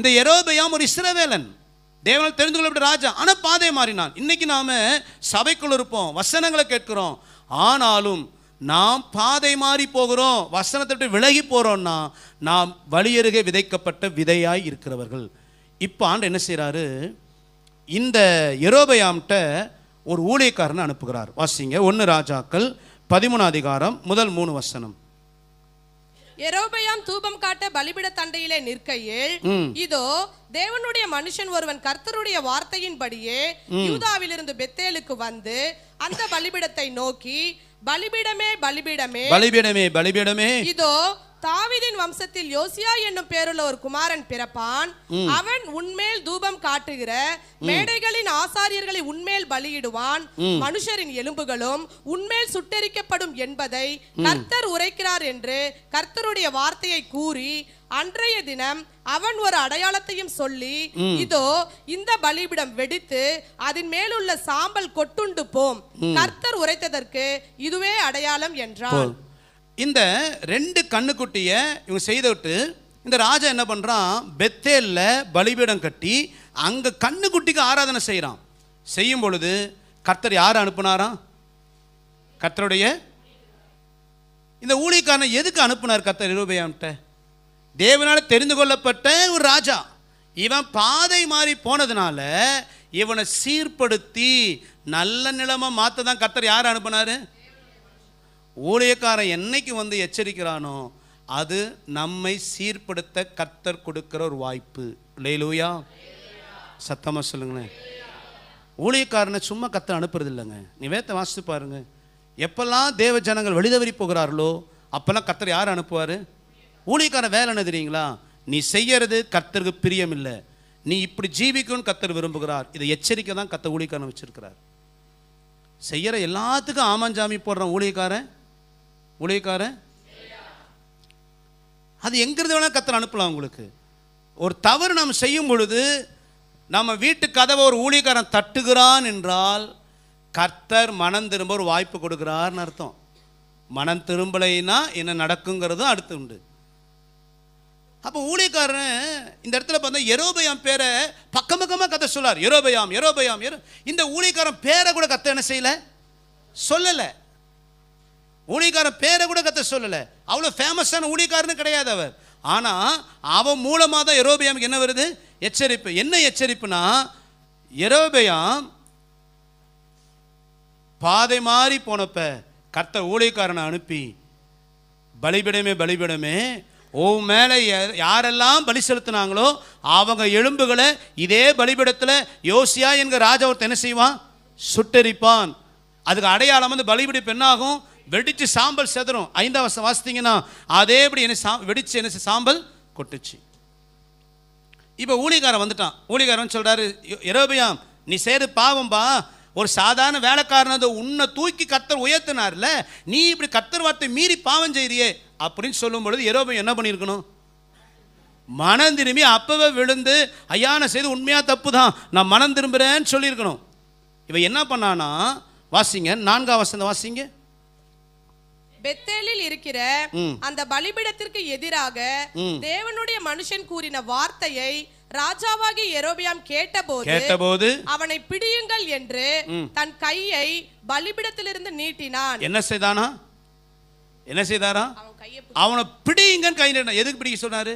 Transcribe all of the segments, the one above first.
இந்த எரோபயாம் ஒரு இஸ்ரவேலன். தேவனால் தெரிந்து கொள்ளப்பட்ட ராஜா. ஆனால் பாதை மாறினான். இன்னைக்கு நாம் சபைக்குள் இருப்போம். வசனங்களை கேட்கிறோம். ஆனாலும் நாம் பாதை மாறி போகிறோம். வசனத்தை விட்டு விலகி போகிறோம்னா நாம் வழியருகே விதைக்கப்பட்ட விதையாய் இருக்கிறவர்கள். இப்போ ஆண்டு என்ன செய்கிறாரு இந்த எரோபயாம்கிட்ட ஒரு ஊழியக்காரனை அனுப்புகிறார். வாசிங்க. ஒன்று ராஜாக்கள் பதிமூணு அதிகாரம் முதல் மூணு வசனம். எரோபெயாம் தூபம் காட்ட பலிபிட தண்டையிலே நிற்கையில் இதோ தேவனுடைய மனுஷன் ஒருவன் கர்த்தருடைய வார்த்தையின்படியே யூதாவிலிருந்து பெத்தேலுக்கு வந்து அந்த பலிபிடத்தை நோக்கி பலிபிடமே பலிபிடமே. பலிபீடமே பலிபீடமே. இதோ தாவீதின் வம்சத்தில் யோசியா என்னும் பேருள்ள ஒரு குமாரன் பிறப்பான். அவன் உன்மேல் தூபம் காட்டுகிற மேடைகளின் ஆசாரியர்களை உன்மேல் பலியிடுவான். மனுஷரின் எலும்புகளும் உன்மேல் சுட்டெரிக்கப்படும் என்பதை கர்த்தர் உரைக்கிறார் என்று கர்த்தருடைய வார்த்தையை கூறி அன்றைய தினம் அவன் ஒரு அடையாளத்தையும் சொல்லி இதோ இந்த பலிபிடம் வெடித்து அதன் மேலுள்ள சாம்பல் கொட்டுண்டு போம். கர்த்தர் உரைத்ததற்கு இதுவே அடையாளம் என்றான். இந்த ரெண்டு கண்ணுக்குட்டியை இவங்க செய்துவிட்டு இந்த ராஜா என்ன பண்ணுறான் பெத்தேல்ல பலிபீடம் கட்டி அங்கே கண்ணுக்குட்டிக்கு ஆராதனை செய்கிறான் செய்யும் பொழுது கர்த்தர் யார் அனுப்புனாராம்? கர்த்தருடைய இந்த ஊழியக்காரனை எதுக்கு அனுப்புனார் கர்த்தர் இருபையான்ட்ட தேவனால் தெரிந்து கொள்ளப்பட்ட ஒரு ராஜா. இவன் பாதை மாறி போனதுனால இவனை சீர்படுத்தி நல்ல நிலைமை மாற்ற தான் கர்த்தர் யார் அனுப்புனாரு? ஊழியக்காரன் என்னைக்கு வந்து எச்சரிக்கிறானோ அது நம்மை சீர்படுத்த கத்தர் கொடுக்கிற ஒரு வாய்ப்பு. லேலூயா சத்தமாக சொல்லுங்களேன். ஊழியக்காரனை சும்மா கத்தர் அனுப்புறது இல்லைங்க நீ வேத்த வாசித்து பாருங்க. எப்பெல்லாம் தேவ ஜனங்கள் வெளிதவறி போகிறார்களோ அப்பெல்லாம் கத்தர் யார் அனுப்புவார்? ஊழியக்காரன் வேலை என்ன தெரியுங்களா நீ செய்யறது கத்தருக்கு பிரியம் இல்லை நீ இப்படி ஜீவிக்கும்னு கத்தர் விரும்புகிறார். இதை எச்சரிக்கை தான் கத்த ஊழியக்காரன் வச்சிருக்கிறார். செய்யற எல்லாத்துக்கும் ஆமாஞ்சாமி போடுறான் ஊழியக்காரன். ஊழியக்காரன்? அது எங்கிருந்து வேணால் கத்தர் அனுப்பலாம் உங்களுக்கு. ஒரு தவறு நாம் செய்யும் பொழுது நம்ம வீட்டு கதவை ஒரு ஊழியக்காரன் தட்டுகிறான் என்றால் கர்த்தர் மனம் திரும்ப ஒரு வாய்ப்பு கொடுக்குறார்னு அர்த்தம். மனம் திரும்பலைன்னா என்ன நடக்குங்கிறதும் அடுத்து உண்டு. அப்போ ஊழியக்காரன் இந்த இடத்துல பார்த்தா எரோபயாம் பேரை பக்கம் பக்கமாக கதை சொல்லார். எரோபயாம் எரோபயாம் எரோ இந்த ஊழியக்காரன் பேரை கூட கத்தை என்ன செய்யல? சொல்லலை. ஊழியக்காரன் பேரை கூட கத்த சொல்லலை. அவ்வளோ ஃபேமஸான ஊழியக்காரனு கிடையாது அவர். ஆனால் அவன் மூலமாக தான் எரோபியாமுக்கு என்ன வருது? எச்சரிப்பு. என்ன எச்சரிப்புனா எரோபியாம் பாதை மாறி போனப்ப கர்த்த ஊழியக்காரனை அனுப்பி பலிபிடமே பலிபிடமே ஓ மேலே யாரெல்லாம் பலி செலுத்தினாங்களோ அவங்க எலும்புகளை இதே பலிபிடத்தில் யோசியா என்கிற ராஜா ஒருத்தன் என்ன செய்வான்? சுட்டெரிப்பான். அதுக்கு அடையாளம் வந்து பலிபிடி பெண்ணாகும் வெடிச்சு சாம்பல் செதறும். ஐந்தாம் வருஷம் வாசித்தீங்கன்னா இப்படி என்ன சா வெடிச்சு என்ன சாம்பல் கொட்டுச்சு. இப்போ ஊழிகாரன் வந்துட்டான். ஊழிகாரன் சொல்கிறாரு எரோபியாம் நீ செய்கிற பாவம்பா ஒரு சாதாரண வேலைக்காரன் அதை உன்னை தூக்கி கத்தர் உயர்த்தினார்ல நீ இப்படி கத்தர் வார்த்தை மீறி பாவம் செய்கிறியே அப்படின்னு சொல்லும் பொழுது எரோபியம் என்ன பண்ணியிருக்கணும் மனம் திரும்பி அப்பவே விழுந்து ஐயான செய்து உண்மையாக தப்பு தான் நான் மனம் திரும்புகிறேன்னு சொல்லியிருக்கணும். இவன் என்ன பண்ணானா வாசிங்க நான்காம் வசந்த வாசிங்க. பெத்தேலில் இருக்கிற. அந்த பலிபீடத்திற்கு எதிராக. தேவனுடைய மனுஷன் கூறின வார்த்தையை ராஜாவாகி எரோபியாம் கேட்டபோது கேட்டபோது அவனை பிடியுங்கள் என்று தன் கையை பலிபீடத்திலிருந்து நீட்டினான். என்ன செய்தானா? என்ன செய்தாரா? அவன் பிடிங்கன்னு கை நீட்டினான். எதுக்கு பிடிக்க சொன்னாரு?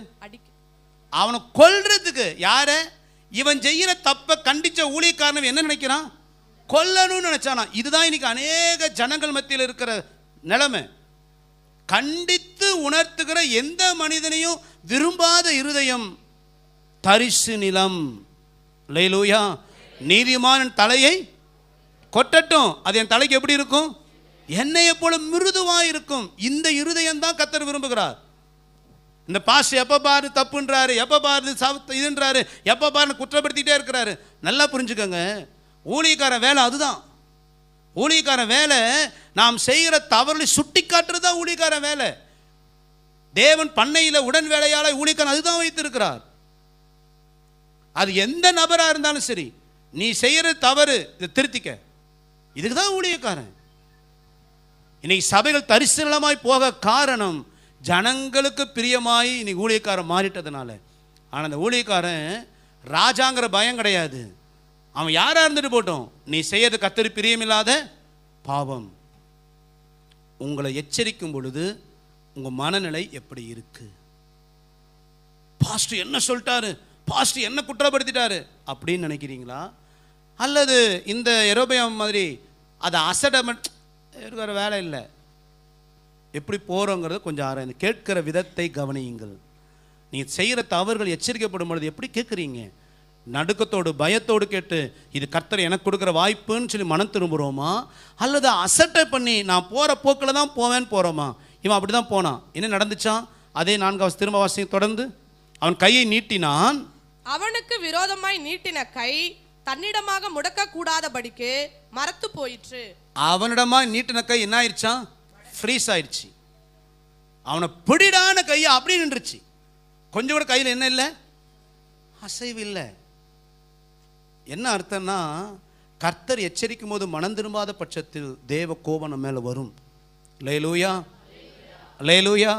அவனை கொல்றதுக்கு. யார? இவன் செய்யற தப்ப கண்டிச்ச ஊழியக்காரன் என்ன நினைக்கிறான்? கொல்லணும்னு நினைச்சானா? இதுதான் இன்னைக்கு அநேக ஜனங்கள் மத்தியில் இருக்கிற நிலைமை. கண்டித்து உணர்த்துகிற எந்த மனிதனையும் விரும்பாத இருதயம். தரிசு நிலம். லேலூயா நீதிமான் தலையை கொட்டட்டும். அது என் தலைக்கு எப்படி இருக்கும்? என்னைய போல மிருதுவாக இருக்கும். இந்த இருதயம் தான் கத்தர் விரும்புகிறார். இந்த பாஸ் எப்போ பாரு தப்புன்றாரு எப்போ பாரு சவ இதுன்றாரு எப்போ பாருன்னு குற்றப்படுத்திட்டே இருக்கிறாரு. நல்லா புரிஞ்சுக்கோங்க. ஊழியக்கார வேலை அதுதான். ஊழியக்கார வேலை நாம் செய்கிற தவறுகளை சுட்டி காட்டுறது தான் ஊழியக்கார வேலை. தேவன் பண்ணையில் உடன் வேலையால் ஊழியக்காரன் அதுதான் வைத்திருக்கிறார். அது எந்த நபராக இருந்தாலும் சரி நீ செய்கிற தவறு இதை திருத்திக்க. இதுக்கு தான் ஊழியக்காரன். இன்னைக்கு சபைகள் தரிசனமாய் போக காரணம் ஜனங்களுக்கு பிரியமாய் இன்னைக்கு ஊழியக்காரன் மாறிட்டதுனால. ஆனால் அந்த ஊழியக்காரன் ராஜாங்கிற பயம் கிடையாது. அவன் யாராக இருந்துட்டு போட்டோம்? நீ செய்யறது கத்தரி பிரியமில்லாத பாவம். உங்களை எச்சரிக்கும் பொழுது உங்கள் மனநிலை எப்படி இருக்கு? பாஸ்ட் என்ன சொல்லிட்டாரு? பாஸ்ட் என்ன குற்றப்படுத்திட்டாரு? அப்படின்னு நினைக்கிறீங்களா? அல்லது இந்த எரோபியம் மாதிரி அதை அசடமெண்ட் இருக்கிற வேலை இல்லை. எப்படி போகிறோங்கிறத கொஞ்சம் ஆராய்ந்து கேட்கிற விதத்தை கவனியுங்கள். நீங்கள் செய்கிற தவறுகள் எச்சரிக்கப்படும் பொழுது எப்படி கேட்குறீங்க? நடுக்கத்தோடு பயத்தோடு கேட்டு இது கர்த்தர் எனக்கு கொடுக்குற வாய்ப்புன்னு சொல்லி மனம் திரும்புகிறோமா அல்லது அசட்டை பண்ணி நான் போகிற போக்கில் தான் போவேன்னு போகிறோமா இவன் அப்படி தான் போனான். என்ன நடந்துச்சான் அதே நான்காவது திரும்ப வாசியம் தொடர்ந்து. அவன் கையை நீட்டினான். அவனுக்கு விரோதமாய் நீட்டின கை தன்னிடமாக முடக்க கூடாதபடிக்கு மரத்து போயிற்று. அவனிடமா நீட்டின கை என்ன ஆயிடுச்சான் ஃப்ரீஸ் ஆயிடுச்சு அவனை பிடிடான கையை அப்படி நின்றுச்சு. கொஞ்சம் கூட கையில் என்ன இல்லை? அசைவு இல்லை. என்ன அர்த்தம்னா கர்த்தர் எச்சரிக்கும் போது மனம் திரும்பாத பட்சத்தில் தேவ கோபம் மேலே வரும். லேலூயா லேலூயா